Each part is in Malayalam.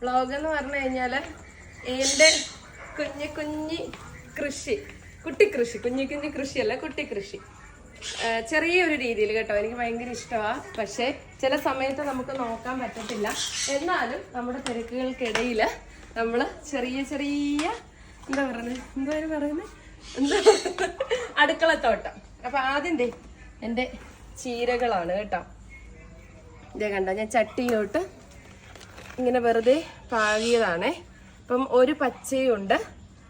വ്ളോഗ് എന്ന് പറഞ്ഞു കഴിഞ്ഞാൽ എന്റെ കുഞ്ഞു കുഞ്ഞി കൃഷി കുട്ടി കൃഷി കുഞ്ഞു കുഞ്ഞു കൃഷിയല്ല കുട്ടി കൃഷി. ചെറിയൊരു രീതിയിൽ കേട്ടോ എനിക്ക് ഭയങ്കര ഇഷ്ടമാണ് പക്ഷേ ചില സമയത്ത് നമുക്ക് നോക്കാൻ പറ്റത്തില്ല. എന്നാലും നമ്മുടെ തിരക്കുകൾക്കിടയിൽ നമ്മൾ ചെറിയ ചെറിയ എന്താ പറയുന്നത് എന്താ പറയുന്നത് എന്താ? അടുക്കളത്തോട്ടം. അപ്പൊ ആദ്യം എന്റെ ചീരകളാണ് കേട്ടോ. ഇതേ കണ്ട ഞാൻ ചട്ടിയിലോട്ട് ഇങ്ങനെ വെറുതെ പാകിയതാണേ. അപ്പം ഒരു പച്ചയുണ്ട്.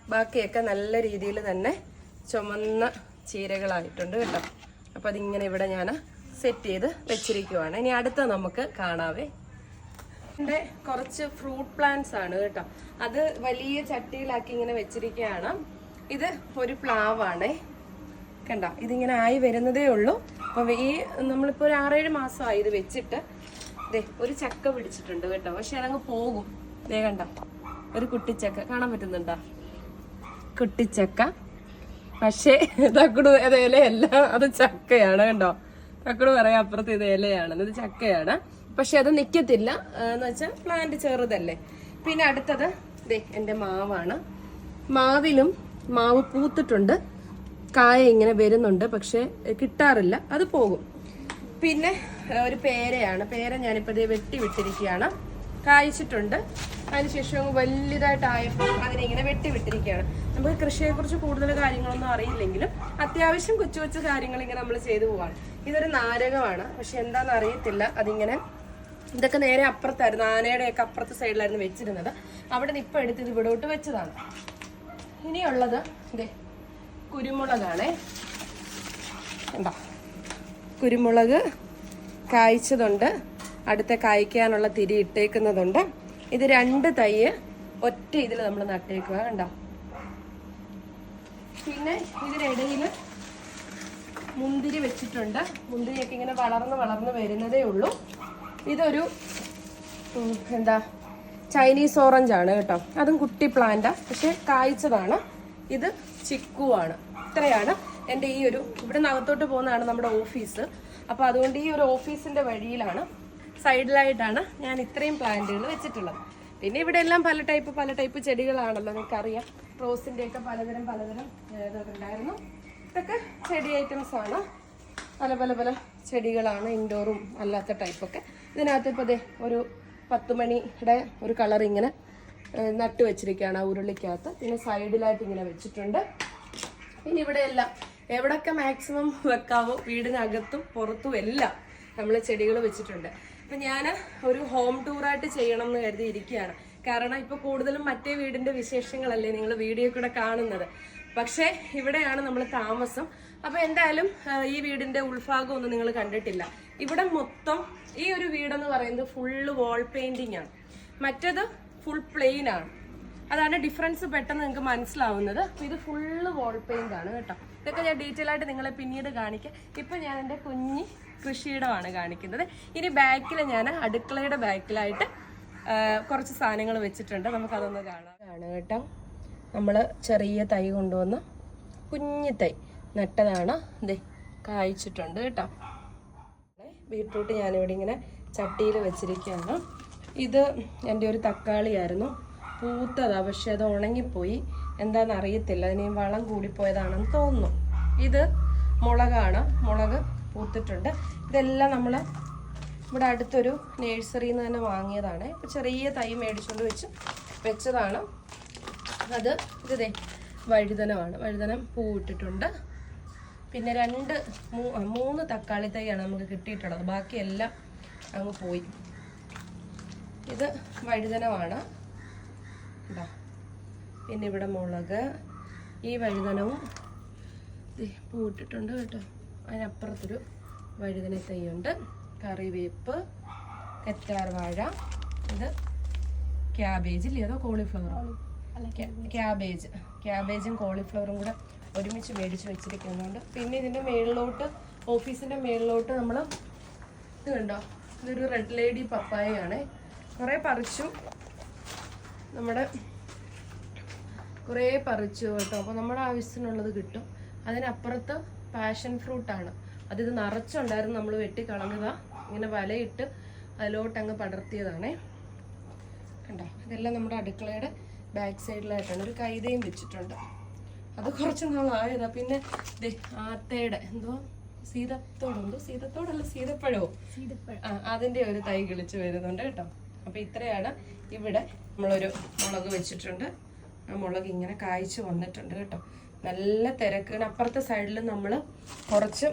ബാക്കിയൊക്കെ നല്ല രീതിയിൽ തന്നെ ചുമന്ന ചീരകളായിട്ടുണ്ട് കേട്ടോ. അപ്പം അതിങ്ങനെ ഇവിടെ ഞാൻ സെറ്റ് ചെയ്ത് വെച്ചിരിക്കുവാണ്. ഇനി അടുത്ത നമുക്ക് കാണാവേ. എന്റെ കുറച്ച് ഫ്രൂട്ട് പ്ലാന്റ്സ് ആണ് കേട്ടോ. അത് വലിയ ചട്ടിയിലാക്കി ഇങ്ങനെ വെച്ചിരിക്കുകയാണ്. ഇത് ഒരു പ്ലാവാണേ. കണ്ട? ഇതിങ്ങനെ ആയി വരുന്നതേ ഉള്ളൂ. അപ്പം ഈ നമ്മളിപ്പോൾ ഒരു ആറേഴ് മാസമായി ഇത് വെച്ചിട്ട് ദേ ഒരു ചക്ക പിടിച്ചിട്ടുണ്ട് കേട്ടോ. പക്ഷെ അതങ്ങ് പോകും. ദേ ഒരു കുട്ടിച്ചക്ക. കാണാൻ പറ്റുന്നുണ്ടോ? കുട്ടിച്ചക്ക. പക്ഷേ തക്കുട് ഇലയല്ല. അത് ചക്കയാണ് കണ്ടോ? തക്കുട് പറയാം അപ്പുറത്ത് ഇത് ഇലയാണ്. ഇത് ചക്കയാണ്. പക്ഷെ അത് നിക്കത്തില്ല. എന്ന് വെച്ചാൽ പ്ലാന്റ് ചെറുതല്ലേ. പിന്നെ അടുത്തത് ദേ എന്റെ മാവാണ്. മാവിലും മാവ് പൂത്തിട്ടുണ്ട്. കായ ഇങ്ങനെ വരുന്നുണ്ട്. പക്ഷെ കിട്ടാറില്ല. അത് പോകും. പിന്നെ ഒരു പേരയാണ്. പേര ഞാനിപ്പോൾ ദേ വെട്ടി വിട്ടിരിക്കുകയാണ്. കായ്ച്ചിട്ടുണ്ട്. അതിനുശേഷം വലുതായിട്ടായപ്പോൾ അതിനെ ഇങ്ങനെ വെട്ടി വിട്ടിരിക്കുകയാണ്. നമുക്ക് കൃഷിയെക്കുറിച്ച് കൂടുതൽ കാര്യങ്ങളൊന്നും അറിയില്ലെങ്കിലും അത്യാവശ്യം കൊച്ചു കൊച്ചു കാര്യങ്ങൾ ഇങ്ങനെ നമ്മൾ ചെയ്തു പോവാണ്. ഇതൊരു നാരകമാണ്. പക്ഷെ എന്താണെന്ന് അറിയത്തില്ല. അതിങ്ങനെ ഇതൊക്കെ നേരെ അപ്പുറത്തായിരുന്നു. ആനയുടെയൊക്കെ അപ്പുറത്തെ സൈഡിലായിരുന്നു വെച്ചിരുന്നത്. അവിടെ നിന്ന് ഇപ്പം എടുത്ത് ഇത് ഇവിടോട്ട് വെച്ചതാണ്. ഇനിയുള്ളത് ഇതേ കുരുമുളകാണേ. കണ്ടോ കുരുമുളക് കായ്ച്ചതുണ്ട്. അടുത്ത കായ്ക്കാനുള്ള തിരി ഇട്ടേക്കുന്നതുണ്ട്. ഇത് രണ്ട് തൈ ഒറ്റ ഇതിൽ നമ്മൾ നട്ടേക്കുക കണ്ടോ? പിന്നെ ഇതിനിടയിൽ മുന്തിരി വെച്ചിട്ടുണ്ട്. മുന്തിരിയൊക്കെ ഇങ്ങനെ വളർന്ന് വളർന്ന് വരുന്നതേ ഉള്ളൂ. ഇതൊരു എന്താ ചൈനീസ് ഓറഞ്ച് ആണ് കേട്ടോ. അതും കുട്ടി പ്ലാന്റാ പക്ഷെ കായ്ച്ചതാണ്. ഇത് ചിക്കുവാണ്. ഇത്രയാണ് എന്റെ ഈ ഒരു ഇവിടെ നിന്ന് അകത്തോട്ട് പോകുന്നതാണ് നമ്മുടെ ഓഫീസ്. അപ്പോൾ അതുകൊണ്ട് ഈ ഒരു ഓഫീസിന്റെ വഴിയിലാണ് സൈഡിലായിട്ടാണ് ഞാൻ ഇത്രയും പ്ലാന്റുകൾ വെച്ചിട്ടുള്ളത്. പിന്നെ ഇവിടെ എല്ലാം പല ടൈപ്പ് പല ടൈപ്പ് ചെടികളാണല്ലോ നിങ്ങൾക്കറിയാം. റോസിന്റെ ഒക്കെ പലതരം പലതരം ഉണ്ടായിരുന്നു ഇതൊക്കെ ചെടി ഐറ്റംസ് ആണ്. പല പല പല ചെടികളാണ് ഇൻഡോറും അല്ലാത്ത ടൈപ്പൊക്കെ. ഇതിനകത്ത് ഇപ്പോൾ ദേ ഒരു പത്ത് മണിയുടെ ഒരു കളർ ഇങ്ങനെ നട്ടു വെച്ചിരിക്കുകയാണ് ആ ഉരുളിക്കകത്ത്. പിന്നെ സൈഡിലായിട്ട് ഇങ്ങനെ വെച്ചിട്ടുണ്ട്. പിന്നെ ഇവിടെ എല്ലാം എവിടൊക്കെ മാക്സിമം വെക്കാവോ വീടിനകത്തും പുറത്തും എല്ലാം നമ്മൾ ചെടികൾ വെച്ചിട്ടുണ്ട്. അപ്പം ഞാൻ ഒരു ഹോം ടൂറായിട്ട് ചെയ്യണം എന്ന് കരുതി ഇരിക്കുകയാണ്. കാരണം ഇപ്പോൾ കൂടുതലും മറ്റേ വീടിന്റെ വിശേഷങ്ങളല്ലേ നിങ്ങൾ വീഡിയോ കൂടെ കാണുന്നത്. പക്ഷേ ഇവിടെയാണ് നമ്മൾ താമസം. അപ്പോൾ എന്തായാലും ഈ വീടിന്റെ ഉൾഭാഗം ഒന്നും നിങ്ങൾ കണ്ടിട്ടില്ല. ഇവിടെ മൊത്തം ഈ ഒരു വീടെന്ന് പറയുന്നത് ഫുള്ള് വാൾ പെയിന്റിംഗ് ആണ്. മറ്റേത് ഫുൾ പ്ലെയിൻ ആണ്. അതാണ് ഡിഫറൻസ് പെട്ടെന്ന് നിങ്ങൾക്ക് മനസ്സിലാവുന്നത്. ഇത് ഫുള്ള് വാൾ പെയിന്റ് ആണ് കേട്ടോ. ഇതൊക്കെ ഞാൻ ഡീറ്റെയിൽ ആയിട്ട് നിങ്ങളെ പിന്നീട് കാണിക്കാം. ഇപ്പൊ ഞാൻ എന്റെ കുഞ്ഞി കൃഷിയിടമാണ് കാണിക്കുന്നത്. ഇനി ബാക്കിൽ ഞാൻ അടുക്കളയുടെ ബാക്കിലായിട്ട് കുറച്ച് സാധനങ്ങൾ വെച്ചിട്ടുണ്ട്. നമുക്കതൊന്ന് കാണാം. ആണ് കേട്ടോ. നമ്മൾ ചെറിയ തൈ കൊണ്ടുവന്ന് കുഞ്ഞി തൈ നട്ടതാണ്. ഇതേ കായ്ച്ചിട്ടുണ്ട് കേട്ടോ. ബീട്രൂട്ട് ഞാനിവിടെ ഇങ്ങനെ ചട്ടിയിൽ വെച്ചിരിക്കുകയാണ്. ഇത് എന്റെ ഒരു തക്കാളിയായിരുന്നു. പൂത്തതാ പക്ഷെ അത് ഉണങ്ങിപ്പോയി. എന്താണെന്ന് അറിയത്തില്ല അതിന് വളം കൂടിപ്പോയതാണെന്ന് തോന്നുന്നു. ഇത് മുളകാണ്. മുളക് പൂത്തിട്ടുണ്ട്. ഇതെല്ലാം നമ്മൾ ഇവിടെ അടുത്തൊരു നേഴ്സറിയിൽ നിന്ന് തന്നെ വാങ്ങിയതാണ്. ഇപ്പം ചെറിയ തൈ മേടിച്ചുകൊണ്ട് വെച്ച് വെച്ചതാണ്. അത് ഇതേ വഴുതനമാണ്. വഴുതനം പൂവിട്ടിട്ടുണ്ട്. പിന്നെ രണ്ട് മൂന്ന് തക്കാളി തൈയാണ് നമുക്ക് കിട്ടിയിട്ടുള്ളത്. ബാക്കിയെല്ലാം അങ്ങ് പോയി. ഇത് വഴുതനമാണ്. ഇതാ പിന്നെ ഇവിടെ മുളക് ഈ വഴുതനവും പൂട്ടിട്ടുണ്ട് കേട്ടോ. അതിനപ്പുറത്തൊരു വഴുതന തൈയുണ്ട്. കറിവേപ്പ് കറ്റാർ വാഴ ഇത് ക്യാബേജ് ഇല്ലേ അതോ കോളിഫ്ലവർ ക്യാബേജ്. ക്യാബേജും. കോളിഫ്ലവറും കൂടെ ഒരുമിച്ച് മേടിച്ച് വെച്ചിരിക്കുന്നുണ്ട് പിന്നെ ഇതിന്റെ മേളിലോട്ട് ഓഫീസിന്റെ മേളിലോട്ട് നമ്മൾ ഇത് കണ്ടോ? ഇതൊരു റെഡ് ലേഡി പപ്പായയാണ്. കുറേ പറിച്ചു നമ്മുടെ കുറേ പറിച്ചു കേട്ടോ. അപ്പോൾ നമ്മുടെ ആവശ്യത്തിനുള്ളത് കിട്ടും. അതിനപ്പുറത്ത് പാഷൻ ഫ്രൂട്ടാണ് അതിത് നിറച്ചുണ്ടായിരുന്നു നമ്മൾ വെട്ടി കളഞ്ഞതാ. ഇങ്ങനെ വലയിട്ട് അതിലോട്ട് അങ്ങ് പടർത്തിയതാണേ. കണ്ടോ? ഇതെല്ലാം നമ്മുടെ അടുക്കളയുടെ ബാക്ക് സൈഡിലായിട്ടാണ് ഒരു കൈതയും വെച്ചിട്ടുണ്ട്. അത് കുറച്ച് നാളായതാ. പിന്നെ ആത്തയുടെ എന്തോ? സീതത്തോടെന്തോ സീതത്തോടല്ല സീതപ്പഴവും ആ അതിന്റെ ഒരു തൈ കിളിച്ച് വരുന്നുണ്ട് കേട്ടോ. അപ്പൊ ഇത്രയാണ് ഇവിടെ നമ്മളൊരു മുളക് വെച്ചിട്ടുണ്ട്. ആ മുളക് ഇങ്ങനെ കായ്ച്ചു വന്നിട്ടുണ്ട് കേട്ടോ. നല്ല തിരക്കാണ്. അപ്പുറത്തെ സൈഡിൽ നമ്മൾ കുറച്ച്.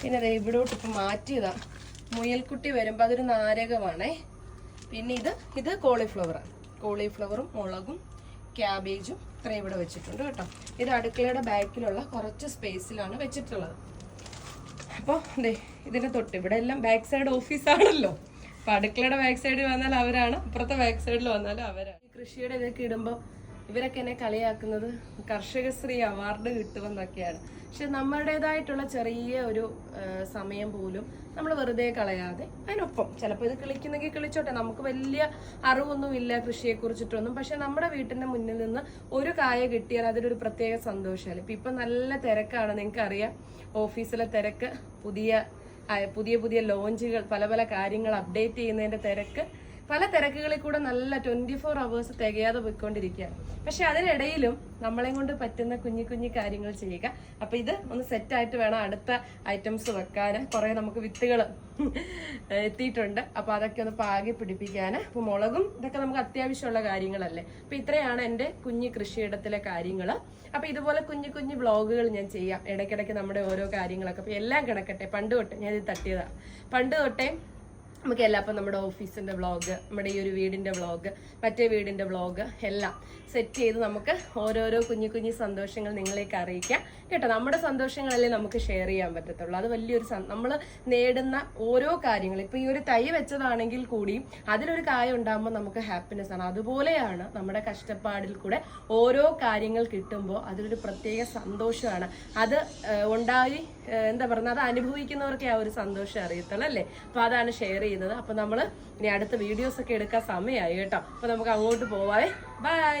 പിന്നെ ദേ ഇവിടോട്ട് ഇപ്പം മാറ്റിയതാ. മുയൽക്കുട്ടി വരുമ്പോൾ അതൊരു നാരകമാണേ. പിന്നെ ഇത് ഇത് കോളിഫ്ലവറാണ് കോളിഫ്ലവറും മുളകും ക്യാബേജും ഇത്രയും ഇവിടെ വെച്ചിട്ടുണ്ട് കേട്ടോ. ഇത് അടുക്കളയുടെ ബാക്കിലുള്ള കുറച്ച് സ്പേസിലാണ് വെച്ചിട്ടുള്ളത്. അപ്പോൾ അതെ ഇതിന്റെ തൊട്ട് ഇവിടെ എല്ലാം ബാക്ക് സൈഡ് ഓഫീസാണല്ലോ അപ്പൊ അടുക്കളയുടെ ബാക്ക് സൈഡിൽ വന്നാൽ അവരാണ് അപ്പുറത്തെ ബാക്ക് സൈഡിൽ വന്നാൽ അവരാണ്. കൃഷിയുടെ ഇതൊക്കെ ഇടുമ്പോൾ ഇവരൊക്കെ എന്നെ കളിയാക്കുന്നത് കർഷകശ്രീ അവാർഡ് കിട്ടുമെന്നൊക്കെയാണ്. പക്ഷെ നമ്മുടേതായിട്ടുള്ള ചെറിയ ഒരു സമയം പോലും നമ്മൾ വെറുതെ കളയാതെ അതിനൊപ്പം ചിലപ്പോൾ ഇത് കളിക്കുന്നെങ്കിൽ കളിച്ചോട്ടെ നമുക്ക് വലിയ അറിവൊന്നും ഇല്ല കൃഷിയെ കുറിച്ചിട്ടൊന്നും പക്ഷെ നമ്മുടെ വീട്ടിന്റെ മുന്നിൽ നിന്ന് ഒരു കായ കിട്ടിയാൽ അതിലൊരു പ്രത്യേക സന്തോഷമല്ലേ? ഇപ്പൊ ഇപ്പൊ നല്ല തിരക്കാണ് നിങ്ങൾക്ക് അറിയാം ഓഫീസിലെ തിരക്ക് പുതിയ പുതിയ പുതിയ ലോഞ്ചുകൾ പല പല കാര്യങ്ങൾ അപ്ഡേറ്റ് ചെയ്യുന്നതിന്റെ തിരക്ക് പല തിരക്കുകളിൽ കൂടെ നല്ല ട്വന്റി ഫോർ അവേഴ്സ് തികയാതെ പോയിക്കൊണ്ടിരിക്കുകയാണ്. പക്ഷെ അതിനിടയിലും നമ്മളെ കൊണ്ട് പറ്റുന്ന കുഞ്ഞു കുഞ്ഞു കാര്യങ്ങൾ ചെയ്യുക. അപ്പൊ ഇത് ഒന്ന് സെറ്റ് ആയിട്ട് വേണം അടുത്ത ഐറ്റംസ് വെക്കാൻ. കുറെ നമുക്ക് വിത്തുകൾ എത്തിയിട്ടുണ്ട്. അപ്പൊ അതൊക്കെ ഒന്ന് പാകി പിടിപ്പിക്കാൻ. അപ്പൊ മുളകും ഇതൊക്കെ നമുക്ക് അത്യാവശ്യമുള്ള കാര്യങ്ങളല്ലേ. അപ്പൊ ഇത്രയാണ് എന്റെ കുഞ്ഞു കൃഷിയിടത്തിലെ കാര്യങ്ങൾ അപ്പൊ ഇതുപോലെ കുഞ്ഞു കുഞ്ഞു വ്ളോഗുകൾ ഞാൻ ചെയ്യാം. ഇടയ്ക്കിടയ്ക്ക് നമ്മുടെ ഓരോ കാര്യങ്ങളൊക്കെ. അപ്പൊ എല്ലാം കിടക്കട്ടെ. പണ്ട് തൊട്ടേ ഞാൻ ഇത് തട്ടിയതാ. പണ്ട് തൊട്ടേ നമുക്ക് എല്ലാം ഇപ്പം നമ്മുടെ ഓഫീസിന്റെ വ്ളോഗ് നമ്മുടെ ഈ ഒരു വീടിന്റെ വ്ളോഗ് മറ്റേ വീടിന്റെ വ്ളോഗ് എല്ലാം സെറ്റ് ചെയ്ത് നമുക്ക് ഓരോരോ കുഞ്ഞു കുഞ്ഞു സന്തോഷങ്ങൾ നിങ്ങളേക്ക് അറിയിക്കാം. കേട്ടോ നമ്മുടെ സന്തോഷങ്ങളല്ലേ നമുക്ക് ഷെയർ ചെയ്യാൻ പറ്റത്തുള്ളൂ. അത് വലിയൊരു നമ്മൾ നേടുന്ന ഓരോ കാര്യങ്ങൾ. ഇപ്പം ഈ ഒരു തൈ വെച്ചതാണെങ്കിൽ കൂടിയും അതിലൊരു കായ ഉണ്ടാകുമ്പോൾ നമുക്ക് ഹാപ്പിനെസ് ആണ്. അതുപോലെയാണ് നമ്മുടെ കഷ്ടപ്പാടിൽ കൂടെ ഓരോ കാര്യങ്ങൾ കിട്ടുമ്പോൾ അതിലൊരു പ്രത്യേക സന്തോഷമാണ്. അത് ഉണ്ടായി എന്താ പറയുക അത് അനുഭവിക്കുന്നവർക്കേ ആ ഒരു സന്തോഷം അറിയത്തുള്ളൂ അല്ലേ? അപ്പോൾ അതാണ് ഷെയർ ചെയ്യുന്നത്. അപ്പൊ നമ്മൾ ഇനി അടുത്ത വീഡിയോസ് ഒക്കെ എടുക്കാൻ സമയമായി കേട്ടോ. അപ്പൊ നമുക്ക് അങ്ങോട്ട് പോവാം ബൈ